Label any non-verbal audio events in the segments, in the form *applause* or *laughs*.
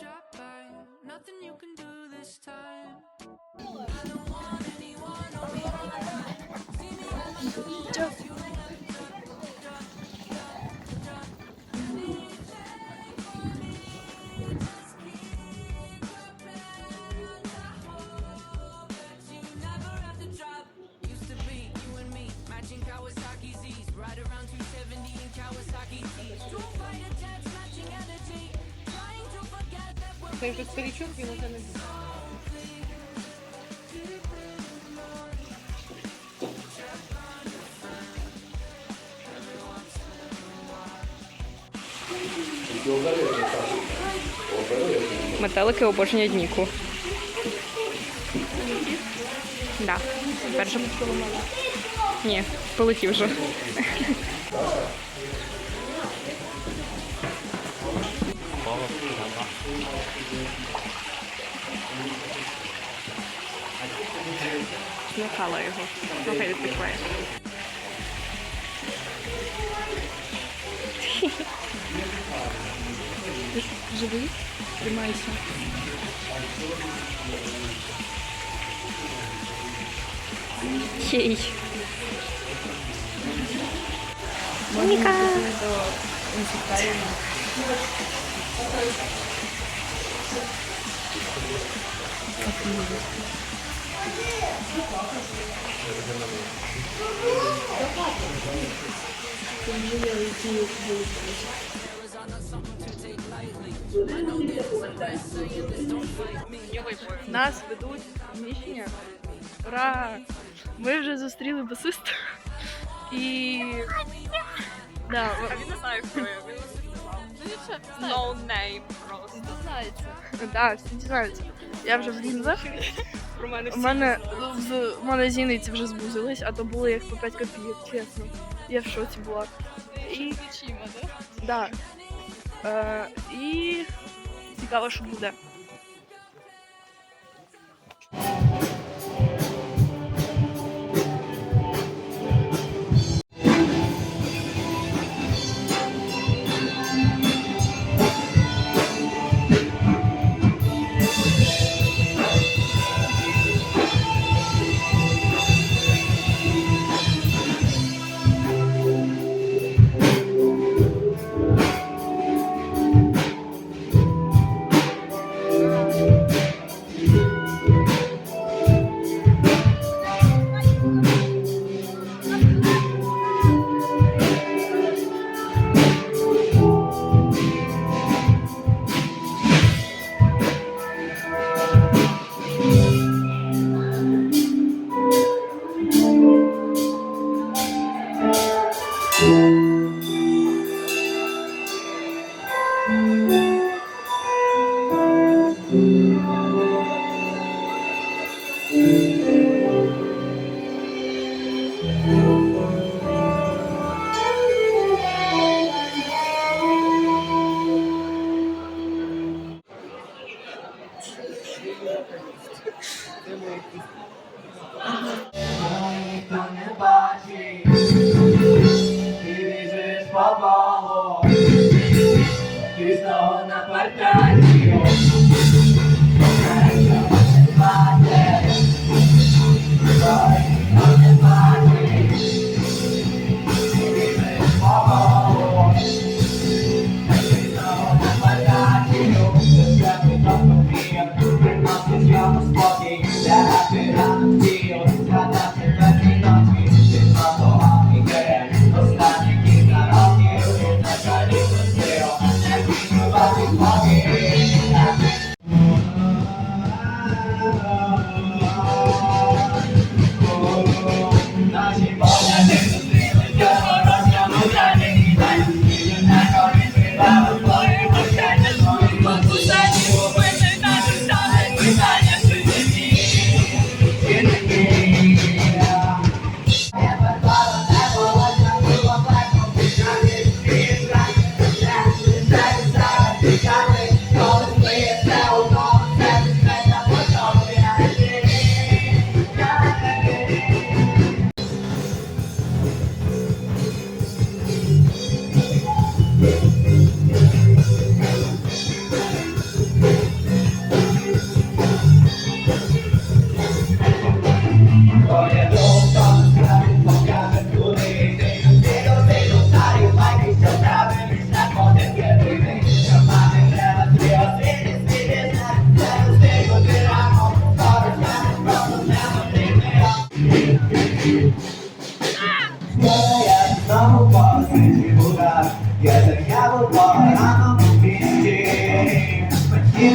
drop by. Nothing you can do this time. I don't want anyone on me. See me on my. Forget that Це вже старичок, він уже не буде. Метелики обожнюють Ніку. Да. Перше. Ні, полетів вже. Зникала його. Ти ж живий? Тримайся. Єй. Моніка! Нас ведуть в приміщення. Ура! Ми вже зустріли басиста. І. Да, А він не знає, хто я. Він No name просто. да, всі дізнаються. Я вже в лінзах. Про мене У всі мене в з у мене зіниці вже збузились, а то були як по 5 копійок, чесно. Я в шоці була. І. Да. Е, і цікаво, що буде. Ніхто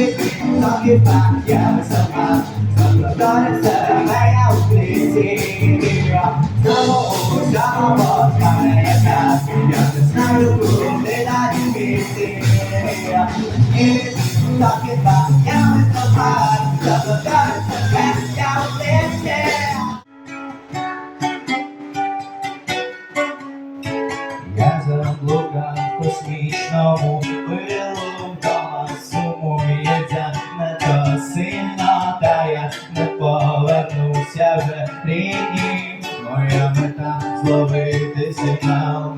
it, talk it back, yeah, somehow. Somehow done it, so I out please Somehow, somehow, somehow, somehow, somehow, somehow, somehow, somehow, somehow, somehow, somehow, повернуся вже рідні. Моя мета зловити сигнал.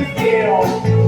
you feel.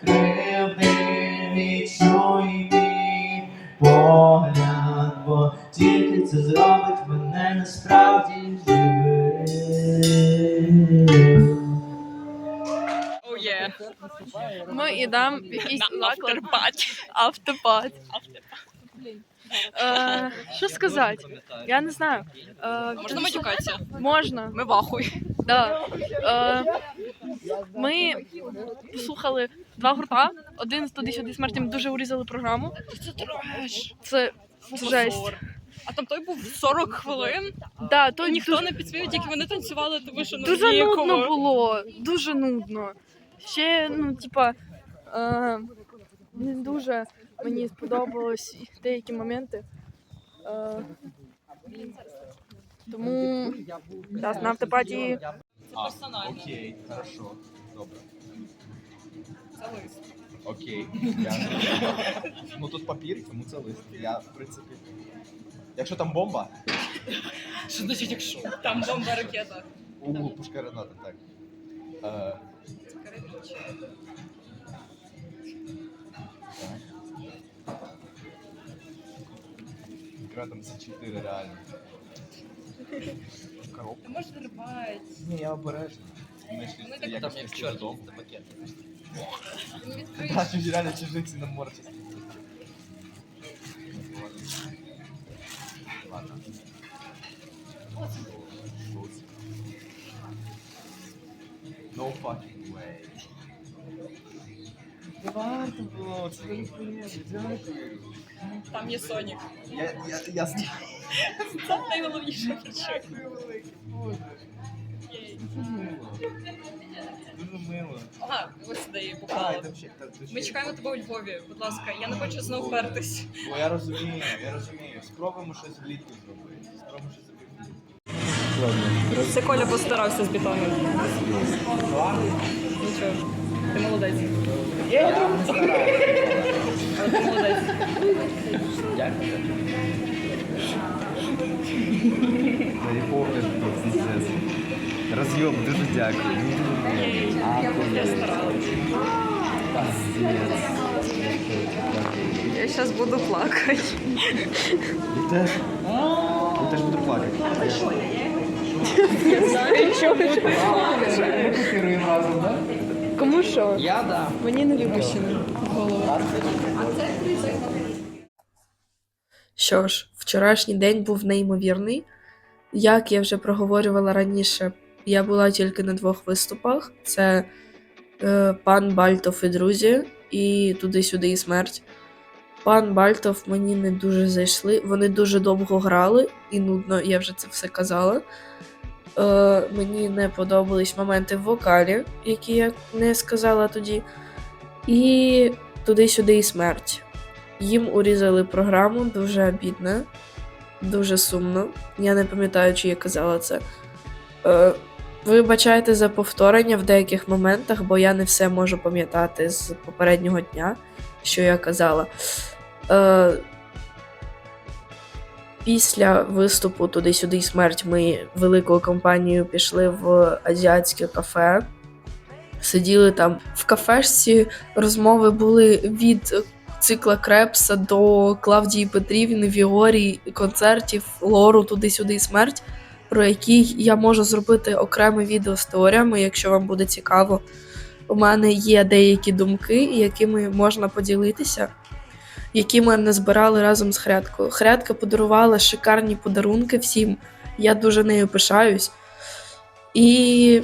Кривди відчуй мій погляд, бо тільки це зробить мене насправді живим. Oh. Ми йдемо в якийсь заклад. Автопат. Е, що сказати? Я не знаю. Е, Можна матюкатися? Можна. Ми вахуй. Да. Е, ми послухали два гурта. Один з туди сюди смерті ми дуже урізали програму. Це треш. Це жесть. А там той був 40 хвилин. Да, то Ніхто не підспівав, тільки вони танцювали, тому що ну, Дуже ніяково. нудно було. Дуже нудно. Ще, ну, типа, е, не дуже мені сподобалось деякі моменти. Е, тому да, на автопаті Це персонально. Окей, хорошо, добре. Лист. Окей. Я... ну тут папір, тому це лист. Я, в принципі. Якщо там бомба, Що значить, якщо? Там бомба ракета. у пушка граната, так. Е, за 4 реально. Коробка. Ти можеш рвати. Ні, я обережно. Ж Ми так там, як додому. Ти не відкриєш. А, тут реально чужиці на морці. Ладно. No fucking way. Не варто було, це не хуйня, дякую. Там є Сонік. Я, я, я знаю. Це найголовніша причина. Дякую велике, боже. Дуже мило. Дуже мило. Ага, ось сюди її А, і там ще, там, там ще Ми чекаємо тебе у Львові. Будь ласка, я не хочу знову впертись. Бо я розумію, я розумію. Спробуємо щось влітку зробити. Спробуємо щось зробити влітку. Це Коля постарався з бетону. Нічого. Ти молодець. Я не стараюся. Але ти молодець. Дякую. Та і погляд тут піздець. Розйом, дуже дякую. Я зараз буду плакати. Я теж. Я теж буду плакати. Разом, так? Кому що? Я да. Мені не випущено в голову. Що ж, вчорашній день був неймовірний. Як я вже проговорювала раніше, я була тільки на двох виступах: це е, пан Бальтов і друзі, і туди-сюди і смерть. Пан Бальтов мені не дуже зайшли. Вони дуже довго грали, і нудно, я вже це все казала. Е, мені не подобались моменти в вокалі, які я не сказала тоді. І туди-сюди і смерть. Їм урізали програму, дуже обідно, дуже сумно. Я не пам'ятаю, чи я казала це. Е, вибачайте за повторення в деяких моментах, бо я не все можу пам'ятати з попереднього дня, що я казала. Е, після виступу туди-сюди смерть ми великою компанією пішли в азіатське кафе. Сиділи там в кафешці, розмови були від цикла Крепса до Клавдії Петрівни, Віорі, концертів, лору туди-сюди смерть, про які я можу зробити окреме відео з теоріями, якщо вам буде цікаво. У мене є деякі думки, якими можна поділитися, які ми не збирали разом з Хрядкою. Хрядка подарувала шикарні подарунки всім. Я дуже нею пишаюсь. І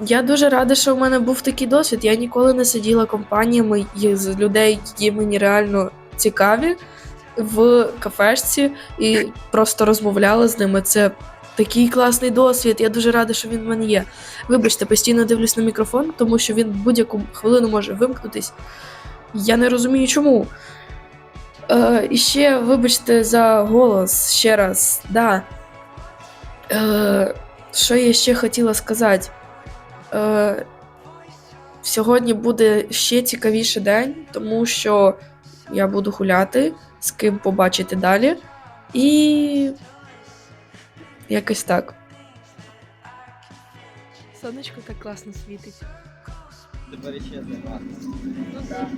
я дуже рада, що в мене був такий досвід. Я ніколи не сиділа компаніями з людей, які мені реально цікаві, в кафешці і просто розмовляла з ними. Це такий класний досвід. Я дуже рада, що він в мене є. Вибачте, постійно дивлюсь на мікрофон, тому що він будь-яку хвилину може вимкнутись. Я не розумію, чому. Е, і ще, вибачте, за голос ще раз. Да. Е, що я ще хотіла сказати? Е, сьогодні буде ще цікавіший день, тому що я буду гуляти, з ким побачити далі. І якось так. Сонечко так класно світить. Тепер ще нема. Ну так.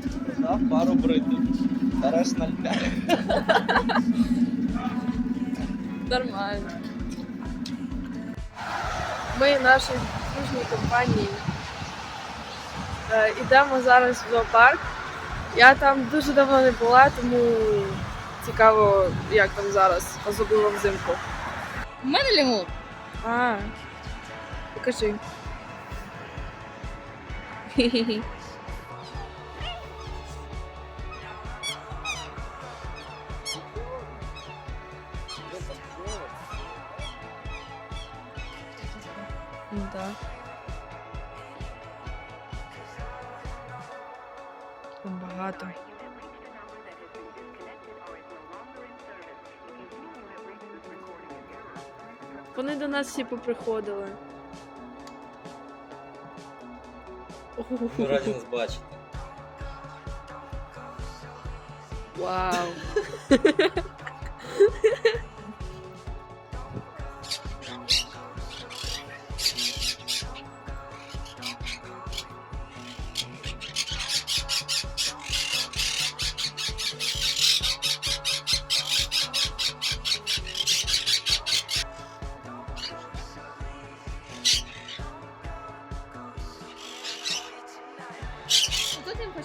Пару бритв. Зараз на Нормально. Ми нашій дружній компанії е, ідемо зараз в зоопарк. Я там дуже давно не була, тому цікаво, як там зараз, особливо взимку. У мене лімур. А, покажи. Хі-хі-хі. Да. Багато. Вони до нас всі поприходили. Ми раді нас бачити. Вау. *laughs*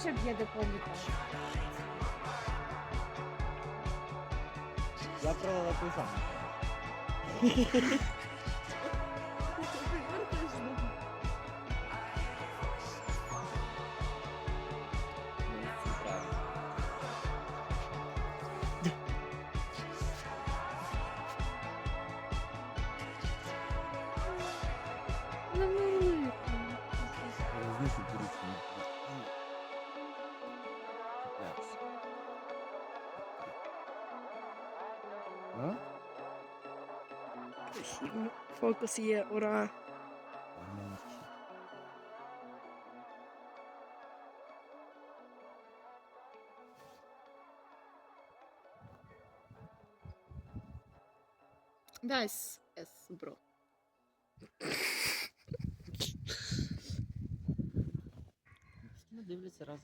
Тут б'є хоча б є де помітати. Я провела той сам. фокус є, ура! Nice, yes, bro. Дивляться.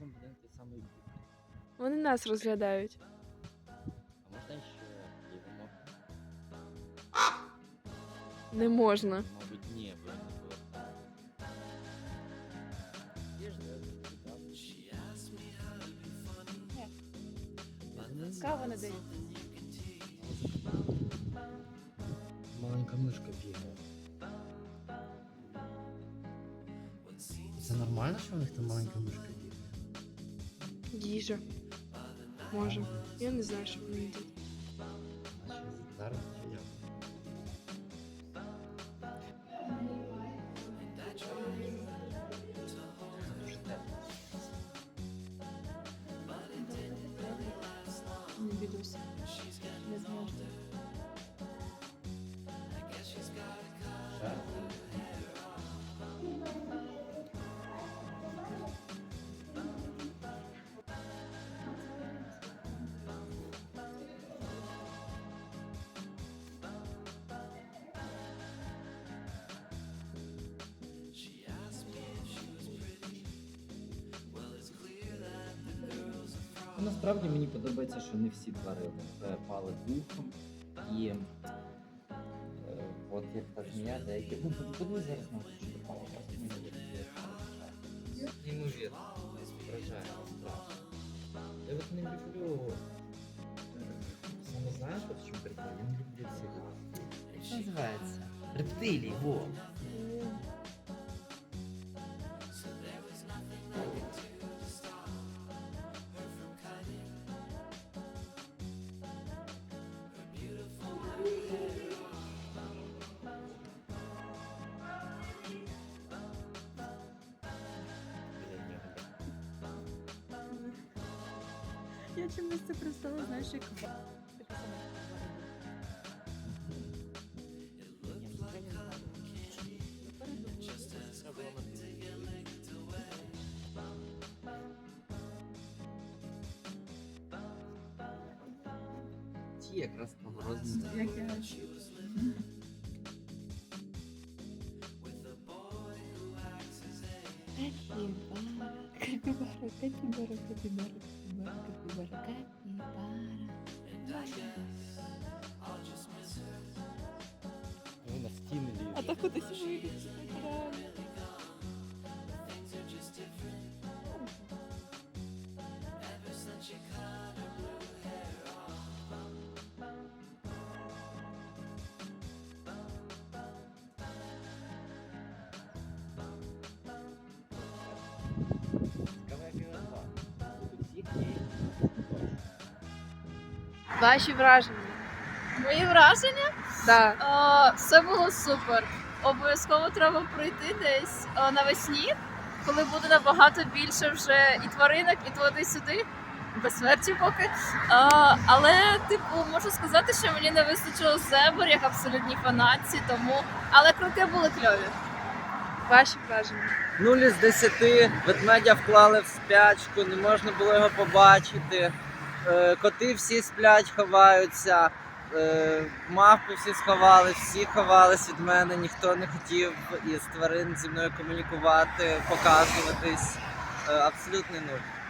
Вони нас розглядають. Не можна. Мабуть, ні, бо не де Каву не дають. Маленька мишка бігає. Це нормально, що у них там маленька мишка бігає? Їжа. Може. Я не знаю, що вони їдять. Не Насправді мені подобається, що не всі тварини е, пали духом і е, от як та змія, деякі. Ну, подивись зараз на що попало. Неймовірно. Вражає насправді. Я от не люблю. е, Саме знаєш, от в чому прикол? Я не люблю цих. Це називається? Рептилій, во. Я чомусь це представила, знаєш, як Вони на стіни лізуть. А то кудись вилізти, Ваші враження. Мої враження? Так. О, все було супер. Обов'язково треба пройти десь о, навесні, коли буде набагато більше вже і тваринок, і туди-сюди. Без смерті поки. А, але, типу, можу сказати, що мені не вистачило зебр як абсолютній фанатці, тому. Але кроки були кльові. Ваші враження. Нулі з 10 ведмедя вклали в спячку, не можна було його побачити. Е, Коти всі сплять, ховаються. Е, Мавпи всі сховали, всі ховались від мене, ніхто не хотів із тварин зі мною комунікувати, показуватись. Е, Абсолютний нуль.